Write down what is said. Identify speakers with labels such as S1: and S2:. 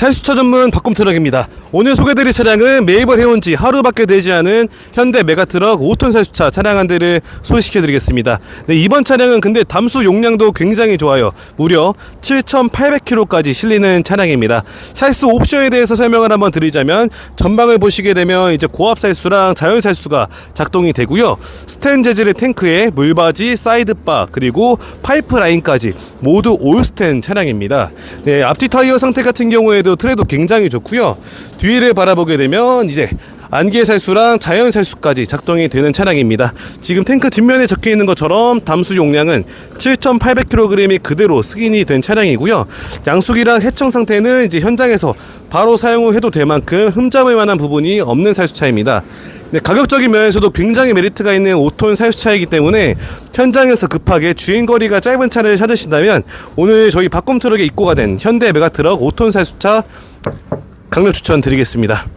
S1: 탈수차 전문 박꿈 트럭입니다. 오늘 소개드릴 차량은 매입을 해온 지 하루밖에 되지 않은 현대 메가트럭 5톤 살수차 차량 한 대를 소개시켜드리겠습니다. 네, 이번 차량은 근데 담수 용량도 굉장히 좋아요. 무려 7,800km까지 실리는 차량입니다. 살수 옵션에 대해서 설명을 한번 드리자면 전방을 보시게 되면 이제 고압 살수랑 자연 살수가 작동이 되고요. 스텐 재질의 탱크에 물바지, 사이드바 그리고 파이프 라인까지 모두 올스텐 차량입니다. 네, 앞뒤 타이어 상태 같은 경우에도 트레도 굉장히 좋고요. 뒤를 바라보게 되면 이제 안개 살수랑 자연 살수까지 작동이 되는 차량입니다. 지금 탱크 뒷면에 적혀 있는 것처럼 담수 용량은 7,800kg이 그대로 승인이 된 차량이고요. 양수기랑 해청 상태는 이제 현장에서 바로 사용해도 될 만큼 흠잡을 만한 부분이 없는 살수차입니다. 네, 가격적인 면에서도 굉장히 메리트가 있는 5톤 사유차이기 때문에 현장에서 급하게 주행거리가 짧은 차를 찾으신다면 오늘 저희 박꿈 트럭에 입고가 된 현대 메가트럭 5톤 사유차 강력 추천드리겠습니다.